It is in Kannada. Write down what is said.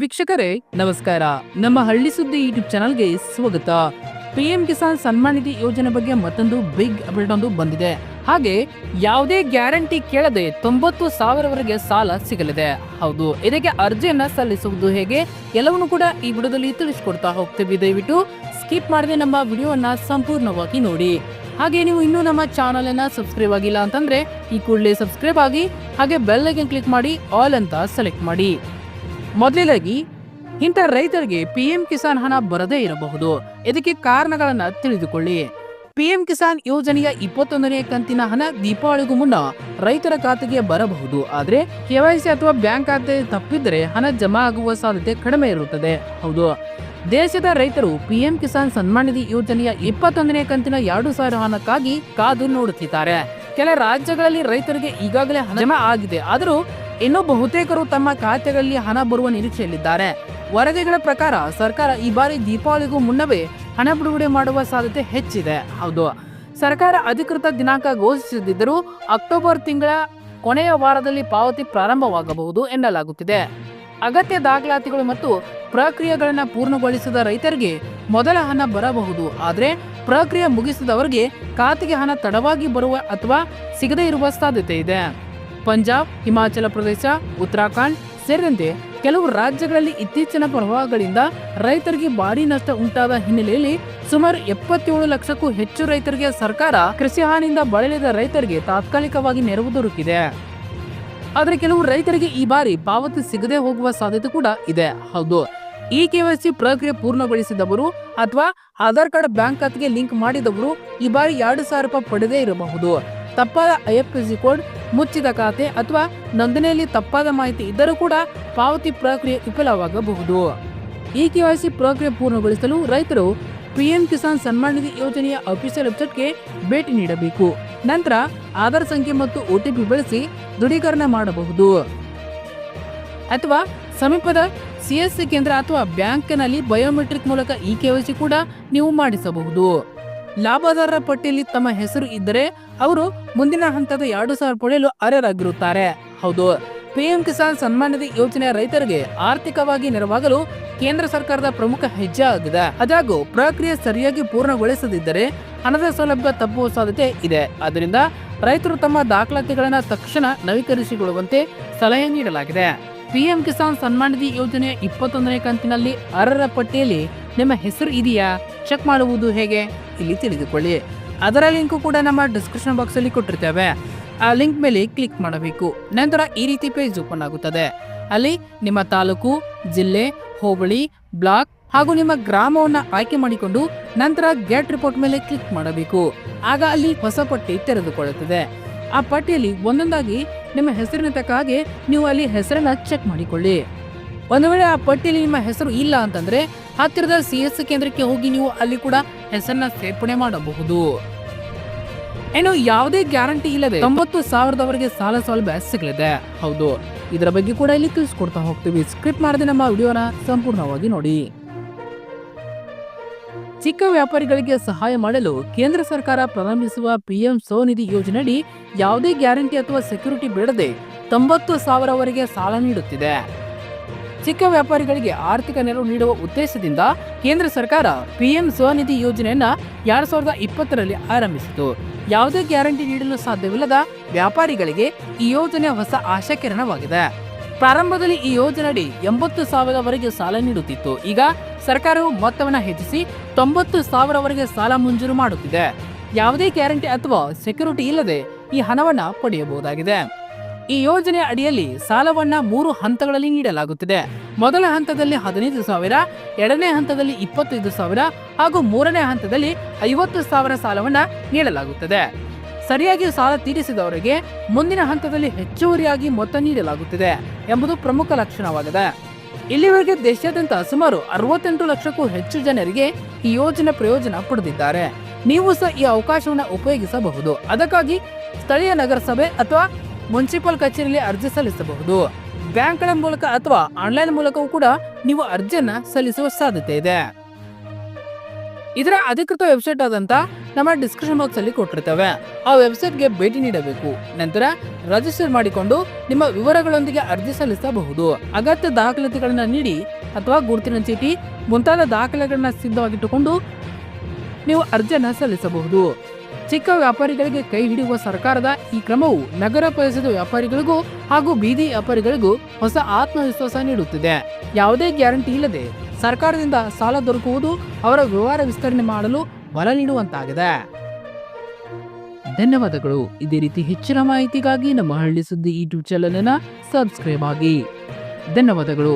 ವೀಕ್ಷಕರೇ, ನಮಸ್ಕಾರ. ನಮ್ಮ ಹಳ್ಳಿ ಸುದ್ದಿ ಯೂಟ್ಯೂಬ್ ಚಾನಲ್ಗೆ ಸ್ವಾಗತ. ಪಿಎಂ ಕಿಸಾನ್ ಸನ್ಮಾನ್ ನಿಧಿ ಯೋಜನೆ ಬಗ್ಗೆ ಮತ್ತೊಂದು ಬಿಗ್ ಅಪ್ಡೇಟ್ ಒಂದು ಬಂದಿದೆ. ಹಾಗೆ, ಯಾವುದೇ ಗ್ಯಾರಂಟಿ ಕೇಳದೆ ತೊಂಬತ್ತು ಸಾವಿರವರೆಗೆ ಸಾಲ ಸಿಗಲಿದೆ. ಹೌದು, ಇದಕ್ಕೆ ಅರ್ಜಿಯನ್ನ ಸಲ್ಲಿಸುವುದು ಹೇಗೆ? ಎಲ್ಲವನ್ನು ಕೂಡ ಈ ವಿಡಿಯೋದಲ್ಲಿ ತಿಳಿಸ್ಕೊಡ್ತಾ ಹೋಗ್ತೀವಿ. ದಯವಿಟ್ಟು ಸ್ಕಿಪ್ ಮಾಡದೆ ನಮ್ಮ ವಿಡಿಯೋವನ್ನ ಸಂಪೂರ್ಣವಾಗಿ ನೋಡಿ. ಹಾಗೆ ನೀವು ಇನ್ನೂ ನಮ್ಮ ಚಾನಲ್ ಅನ್ನ ಸಬ್ಸ್ಕ್ರೈಬ್ ಆಗಿಲ್ಲ ಅಂತಂದ್ರೆ, ಈ ಕೂಡಲೇ ಸಬ್ಸ್ಕ್ರೈಬ್ ಆಗಿ, ಹಾಗೆ ಬೆಲ್ ಐಕನ್ ಕ್ಲಿಕ್ ಮಾಡಿ ಆಲ್ ಅಂತ ಸೆಲೆಕ್ಟ್ ಮಾಡಿ. ಮೊದಲನೇದಾಗಿ ಇಂಥ ರೈತರಿಗೆ ಪಿಎಂ ಕಿಸಾನ್ ಹಣ ಬರದೇ ಇರಬಹುದು. ಇದಕ್ಕೆ ಕಾರಣಗಳನ್ನು ತಿಳಿದುಕೊಳ್ಳಿ. ಪಿಎಂ ಕಿಸಾನ್ ಯೋಜನೆಯ ಇಪ್ಪತ್ತೊಂದನೇ ಕಂತಿನ ಹಣ ದೀಪಾವಳಿಗೂ ಮುನ್ನ ರೈತರ ಖಾತೆಗೆ ಬರಬಹುದು. ಆದರೆ ಕೆವೈಸಿ ಅಥವಾ ಬ್ಯಾಂಕ್ ಖಾತೆ ತಪ್ಪಿದ್ರೆ ಹಣ ಜಮಾ ಆಗುವ ಸಾಧ್ಯತೆ ಕಡಿಮೆ ಇರುತ್ತದೆ. ಹೌದು. ದೇಶದ ರೈತರು ಪಿಎಂ ಕಿಸಾನ್ ಸನ್ಮಾನ ನಿಧಿ ಯೋಜನೆಯ ಇಪ್ಪತ್ತೊಂದನೇ ಕಂತಿನ ಎರಡು ಸಾವಿರ ಹಣಕ್ಕಾಗಿ ಕಾದು ನೋಡುತ್ತಿದ್ದಾರೆ. ಕೆಲ ರಾಜ್ಯಗಳಲ್ಲಿ ರೈತರಿಗೆ ಈಗಾಗಲೇ ಹಣ ಜಮಾ ಆಗಿದೆ. ಆದರೂ ಇನ್ನು ಬಹುತೇಕರು ತಮ್ಮ ಖಾತೆಗಳಲ್ಲಿ ಹಣ ಬರುವ ನಿರೀಕ್ಷೆಯಲ್ಲಿದ್ದಾರೆ. ವರದಿಗಳ ಪ್ರಕಾರ ಸರ್ಕಾರ ಈ ಬಾರಿ ದೀಪಾವಳಿಗೂ ಮುನ್ನವೇ ಹಣ ಬಿಡುಗಡೆ ಮಾಡುವ ಸಾಧ್ಯತೆ ಹೆಚ್ಚಿದೆ. ಹೌದು. ಸರ್ಕಾರ ಅಧಿಕೃತ ದಿನಾಂಕ ಘೋಷಿಸದಿದ್ದರೂ ಅಕ್ಟೋಬರ್ ತಿಂಗಳ ಕೊನೆಯ ವಾರದಲ್ಲಿ ಪಾವತಿ ಪ್ರಾರಂಭವಾಗಬಹುದು ಎನ್ನಲಾಗುತ್ತಿದೆ. ಅಗತ್ಯ ದಾಖಲಾತಿಗಳು ಮತ್ತು ಪ್ರಕ್ರಿಯೆಗಳನ್ನು ಪೂರ್ಣಗೊಳಿಸಿದ ರೈತರಿಗೆ ಮೊದಲ ಹಣ ಬರಬಹುದು. ಆದರೆ ಪ್ರಕ್ರಿಯೆ ಮುಗಿಸಿದವರಿಗೆ ಖಾತೆಗೆ ಹಣ ತಡವಾಗಿ ಬರುವ ಅಥವಾ ಸಿಗದೇ ಇರುವ ಸಾಧ್ಯತೆ ಇದೆ. ಪಂಜಾಬ್, ಹಿಮಾಚಲ ಪ್ರದೇಶ, ಉತ್ತರಾಖಂಡ್ ಸೇರಿದಂತೆ ಕೆಲವು ರಾಜ್ಯಗಳಲ್ಲಿ ಇತ್ತೀಚಿನ ಪ್ರವಾಹಗಳಿಂದ ರೈತರಿಗೆ ಭಾರಿ ನಷ್ಟ ಉಂಟಾದ ಹಿನ್ನೆಲೆಯಲ್ಲಿ ಸುಮಾರು ಎಪ್ಪತ್ತೇಳು ಲಕ್ಷಕ್ಕೂ ಹೆಚ್ಚು ರೈತರಿಗೆ ಸರ್ಕಾರ ಕೃಷಿ ಹಾನಿಯಿಂದ ಬಳಲಿದ ರೈತರಿಗೆ ತಾತ್ಕಾಲಿಕವಾಗಿ ನೆರವು ದೊರಕಿದೆ. ಆದರೆ ಕೆಲವು ರೈತರಿಗೆ ಈ ಬಾರಿ ಪಾವತಿ ಸಿಗದೆ ಹೋಗುವ ಸಾಧ್ಯತೆ ಕೂಡ ಇದೆ. ಹೌದು, ಈ ಕೆವೈಸಿ ಪ್ರಕ್ರಿಯೆ ಪೂರ್ಣಗೊಳಿಸಿದವರು ಅಥವಾ ಆಧಾರ್ ಕಾರ್ಡ್ ಬ್ಯಾಂಕ್ ಖಾತೆಗೆ ಲಿಂಕ್ ಮಾಡಿದವರು ಈ ಬಾರಿ ಎರಡು ಸಾವಿರ ರೂಪಾಯಿ ಪಡೆದೇ ಇರಬಹುದು. ತಪ್ಪಾದ ಐಎಫ್ಎಸ್ಸಿ ಕೋಡ್ ಮುಚ್ಚಿದ ಖಾತೆ ಅಥವಾ ನೋಂದಣಿಯಲ್ಲಿ ತಪ್ಪಾದ ಮಾಹಿತಿ ಇದ್ದರೂ ಕೂಡ ಪಾವತಿ ಪ್ರಕ್ರಿಯೆ ವಿಫಲವಾಗಬಹುದು. ಈ ಸಿ ಪ್ರಕ್ರಿಯೆ ಪೂರ್ಣಗೊಳಿಸಲು ರೈತರು ಪಿಎಂ ಕಿಸಾನ್ ಸನ್ಮಾನ್ ನಿಧಿ ಯೋಜನೆಯ ಅಫಿಷಿಯಲ್ ವೆಬ್ಸೈಟ್ಗೆ ಭೇಟಿ ನೀಡಬೇಕು. ನಂತರ ಆಧಾರ್ ಸಂಖ್ಯೆ ಮತ್ತು ಒಟಿಪಿ ಬಳಸಿ ದೃಢೀಕರಣ ಮಾಡಬಹುದು. ಅಥವಾ ಸಮೀಪದ ಸಿಎಸ್ಸಿ ಕೇಂದ್ರ ಅಥವಾ ಬ್ಯಾಂಕ್ನಲ್ಲಿ ಬಯೋಮೆಟ್ರಿಕ್ ಮೂಲಕ ಈ ಸಿ ಕೂಡ ನೀವು ಮಾಡಿಸಬಹುದು. ಲಾಭದಾರರ ಪಟ್ಟಿಯಲ್ಲಿ ತಮ್ಮ ಹೆಸರು ಇದ್ದರೆ ಅವರು ಮುಂದಿನ ಹಂತದ ಎರಡು ಸಾವಿರ ಪಡೆಯಲು ಅರ್ಹರಾಗಿರುತ್ತಾರೆ. ಹೌದು. ಪಿಎಂ ಕಿಸಾನ್ ಸನ್ಮಾನ್ ನಿಧಿ ಯೋಜನೆಯ ರೈತರಿಗೆ ಆರ್ಥಿಕವಾಗಿ ನೆರವಾಗಲು ಕೇಂದ್ರ ಸರ್ಕಾರದ ಪ್ರಮುಖ ಹೆಜ್ಜೆ ಆಗಿದೆ. ಅದಾಗೂ ಪ್ರಕ್ರಿಯೆ ಸರಿಯಾಗಿ ಪೂರ್ಣಗೊಳಿಸದಿದ್ದರೆ ಹಣದ ಸೌಲಭ್ಯ ತಪ್ಪುವ ಸಾಧ್ಯತೆ ಇದೆ. ಆದ್ದರಿಂದ ರೈತರು ತಮ್ಮ ದಾಖಲಾತಿಗಳನ್ನು ತಕ್ಷಣ ನವೀಕರಿಸಿಕೊಳ್ಳುವಂತೆ ಸಲಹೆ ನೀಡಲಾಗಿದೆ. ಪಿಎಂ ಕಿಸಾನ್ ಸನ್ಮಾನ್ ನಿಧಿ ಯೋಜನೆಯ ಇಪ್ಪತ್ತೊಂದನೇ ಕಂತಿನಲ್ಲಿ ಅರ್ಹರ ಪಟ್ಟಿಯಲ್ಲಿ ನಿಮ್ಮ ಹೆಸರು ಇದೆಯಾ? ಚೆಕ್ ಮಾಡುವುದು ಹೇಗೆ? ಇಲ್ಲಿ ತಿಳಿದುಕೊಳ್ಳಿ. ಅದರ ಲಿಂಕು ಕೂಡ ನಮ್ಮ ಡಿಸ್ಕ್ರಿಪ್ಷನ್ ಬಾಕ್ಸ್ ಅಲ್ಲಿ ಕೊಟ್ಟಿರ್ತೇವೆ. ಆ ಲಿಂಕ್ ಮೇಲೆ ಕ್ಲಿಕ್ ಮಾಡಬೇಕು. ನಂತರ ಈ ರೀತಿ ಪೇಜ್ ಓಪನ್ ಆಗುತ್ತದೆ. ಅಲ್ಲಿ ನಿಮ್ಮ ತಾಲೂಕು, ಜಿಲ್ಲೆ, ಹೋಬಳಿ, ಬ್ಲಾಕ್ ಹಾಗೂ ನಿಮ್ಮ ಗ್ರಾಮವನ್ನ ಆಯ್ಕೆ ಮಾಡಿಕೊಂಡು ನಂತರ ಗೆಟ್ ರಿಪೋರ್ಟ್ ಮೇಲೆ ಕ್ಲಿಕ್ ಮಾಡಬೇಕು. ಆಗ ಅಲ್ಲಿ ಹೊಸ ಪಟ್ಟಿ ತೆರೆದುಕೊಳ್ಳುತ್ತದೆ. ಆ ಪಟ್ಟಿಯಲ್ಲಿ ಒಂದೊಂದಾಗಿ ನಿಮ್ಮ ಹೆಸರಿನ ತಕ್ಕ ಹಾಗೆ ನೀವು ಅಲ್ಲಿ ಹೆಸರನ್ನ ಚೆಕ್ ಮಾಡಿಕೊಳ್ಳಿ. ಒಂದು ವೇಳೆ ಆ ಪಟ್ಟಿಯಲ್ಲಿ ನಿಮ್ಮ ಹೆಸರು ಇಲ್ಲ ಅಂತಂದ್ರೆ ಹತ್ತಿರದ ಸಿ ಎಸ್ ಕೇಂದ್ರಕ್ಕೆ ಹೋಗಿ ನೀವು ಅಲ್ಲಿ ಕೂಡ ಹೆಸರನ್ನ ಸೇರ್ಪಡೆ ಮಾಡಬಹುದು. ಏನು ಯಾವುದೇ ಗ್ಯಾರಂಟಿ ಇಲ್ಲದೆ ತೊಂಬತ್ತು ಸಾವಿರದವರೆಗೆ ಸಾಲ ಸೌಲಭ್ಯ ಸಿಗಲಿದೆ. ಹೌದು, ಇದರ ಬಗ್ಗೆ ಕೂಡ ಇಲ್ಲಿ ತಿಳಿಸ್ಕೊಡ್ತಾ ಹೋಗ್ತೀವಿ. ಸ್ಕ್ರಿಪ್ಟ್ ಮಾಡದೆ ನಮ್ಮ ವಿಡಿಯೋನ ಸಂಪೂರ್ಣವಾಗಿ ನೋಡಿ. ಚಿಕ್ಕ ವ್ಯಾಪಾರಿಗಳಿಗೆ ಸಹಾಯ ಮಾಡಲು ಕೇಂದ್ರ ಸರ್ಕಾರ ಪ್ರಾರಂಭಿಸುವ ಪಿಎಂ ಸ್ವನಿಧಿ ಯೋಜನೆಯಡಿ ಯಾವುದೇ ಗ್ಯಾರಂಟಿ ಅಥವಾ ಸೆಕ್ಯೂರಿಟಿ ಬಿಡದೆ ತೊಂಬತ್ತು ಸಾವಿರವರೆಗೆ ಸಾಲ ನೀಡುತ್ತಿದೆ. ಚಿಕ್ಕ ವ್ಯಾಪಾರಿಗಳಿಗೆ ಆರ್ಥಿಕ ನೆರವು ನೀಡುವ ಉದ್ದೇಶದಿಂದ ಕೇಂದ್ರ ಸರ್ಕಾರ ಪಿಎಂ ಸ್ವನಿಧಿ ಯೋಜನೆಯನ್ನ ಎರಡ್ ಸಾವಿರದ ಇಪ್ಪತ್ತರಲ್ಲಿ ಆರಂಭಿಸಿತು. ಯಾವುದೇ ಗ್ಯಾರಂಟಿ ನೀಡಲು ಸಾಧ್ಯವಿಲ್ಲದ ವ್ಯಾಪಾರಿಗಳಿಗೆ ಈ ಯೋಜನೆ ಹೊಸ ಆಶಾಕಿರಣವಾಗಿದೆ. ಪ್ರಾರಂಭದಲ್ಲಿ ಈ ಯೋಜನೆಯಡಿ ಎಂಬತ್ತು ಸಾವಿರವರೆಗೆ ಸಾಲ ನೀಡುತ್ತಿತ್ತು. ಈಗ ಸರ್ಕಾರವು ಮೊತ್ತವನ್ನು ಹೆಚ್ಚಿಸಿ ತೊಂಬತ್ತು ಸಾವಿರವರೆಗೆ ಸಾಲ ಮಂಜೂರು ಮಾಡುತ್ತಿದೆ. ಯಾವುದೇ ಗ್ಯಾರಂಟಿ ಅಥವಾ ಸೆಕ್ಯೂರಿಟಿ ಇಲ್ಲದೆ ಈ ಹಣವನ್ನು ಪಡೆಯಬಹುದಾಗಿದೆ. ಈ ಯೋಜನೆ ಅಡಿಯಲ್ಲಿ ಸಾಲವನ್ನ ಮೂರು ಹಂತಗಳಲ್ಲಿ ನೀಡಲಾಗುತ್ತಿದೆ. ಮೊದಲ ಹಂತದಲ್ಲಿ ಹದಿನೈದು ಸಾವಿರ, ಎರಡನೇ ಹಂತದಲ್ಲಿ ಇಪ್ಪತ್ತೈದು ಸಾವಿರ ಹಾಗೂ ಮೂರನೇ ಹಂತದಲ್ಲಿ ಐವತ್ತು ಸಾವಿರ ಸಾಲವನ್ನ ನೀಡಲಾಗುತ್ತದೆ. ಸರಿಯಾಗಿ ಸಾಲ ತೀರಿಸಿದವರಿಗೆ ಮುಂದಿನ ಹಂತದಲ್ಲಿ ಹೆಚ್ಚುವರಿಯಾಗಿ ಮೊತ್ತ ನೀಡಲಾಗುತ್ತಿದೆ ಎಂಬುದು ಪ್ರಮುಖ ಲಕ್ಷಣವಾಗಿದೆ. ಇಲ್ಲಿವರೆಗೆ ದೇಶಾದ್ಯಂತ ಸುಮಾರು ಅರವತ್ತೆಂಟು ಲಕ್ಷಕ್ಕೂ ಹೆಚ್ಚು ಜನರಿಗೆ ಈ ಯೋಜನೆ ಪ್ರಯೋಜನ ಪಡೆದಿದ್ದಾರೆ. ನೀವು ಸಹ ಈ ಅವಕಾಶವನ್ನು ಉಪಯೋಗಿಸಬಹುದು. ಅದಕ್ಕಾಗಿ ಸ್ಥಳೀಯ ನಗರಸಭೆ ಅಥವಾ ಮುನ್ಸಿಪಲ್ ಕಚೇರಿಯಲ್ಲಿ ಅರ್ಜಿ ಸಲ್ಲಿಸಬಹುದು. ಬ್ಯಾಂಕ್ಗಳ ಮೂಲಕ ಅಥವಾ ಆನ್ಲೈನ್ ಮೂಲಕವೂ ಕೂಡ ನೀವು ಅರ್ಜಿಯನ್ನ ಸಲ್ಲಿಸುವ ಸಾಧ್ಯತೆ ಇದೆ. ಇದರ ಅಧಿಕೃತ ವೆಬ್ಸೈಟ್ ಆದಂತ ನಮ್ಮ ಡಿಸ್ಕ್ರಿಪ್ಷನ್ ಬಾಕ್ಸ್ ಅಲ್ಲಿ ಕೊಟ್ಟಿರ್ತವೆ. ಆ ವೆಬ್ಸೈಟ್ಗೆ ಭೇಟಿ ನೀಡಬೇಕು. ನಂತರ ರಿಜಿಸ್ಟರ್ ಮಾಡಿಕೊಂಡು ನಿಮ್ಮ ವಿವರಗಳೊಂದಿಗೆ ಅರ್ಜಿ ಸಲ್ಲಿಸಬಹುದು. ಅಗತ್ಯ ದಾಖಲಾತಿಗಳನ್ನ ನೀಡಿ ಅಥವಾ ಗುರುತಿನ ಚೀಟಿ, ಮುಂತಾದ ದಾಖಲೆಗಳನ್ನ ಸಿದ್ಧವಾಗಿಟ್ಟುಕೊಂಡು ನೀವು ಅರ್ಜಿಯನ್ನ ಸಲ್ಲಿಸಬಹುದು. ಚಿಕ್ಕ ವ್ಯಾಪಾರಿಗಳಿಗೆ ಕೈ ಹಿಡಿಯುವ ಸರ್ಕಾರದ ಈ ಕ್ರಮವು ನಗರ ಪ್ರದೇಶದ ವ್ಯಾಪಾರಿಗಳಿಗೂ ಹಾಗೂ ಬೀದಿ ವ್ಯಾಪಾರಿಗಳಿಗೂ ಹೊಸ ಆತ್ಮವಿಶ್ವಾಸ ನೀಡುತ್ತಿದೆ. ಯಾವುದೇ ಗ್ಯಾರಂಟಿ ಇಲ್ಲದೆ ಸರ್ಕಾರದಿಂದ ಸಾಲ ದೊರಕುವುದು ಅವರ ವ್ಯವಹಾರ ವಿಸ್ತರಣೆ ಮಾಡಲು ಬಲ ನೀಡುವಂತಾಗಿದೆ. ಧನ್ಯವಾದಗಳು. ಇದೇ ರೀತಿ ಹೆಚ್ಚಿನ ಮಾಹಿತಿಗಾಗಿ ನಮ್ಮ ಹಳ್ಳಿ ಸುದ್ದಿ ಯೂಟ್ಯೂಬ್ ಚಾನಲ್ ಅನ್ನು ಸಬ್ಸ್ಕ್ರೈಬ್ ಆಗಿ. ಧನ್ಯವಾದಗಳು.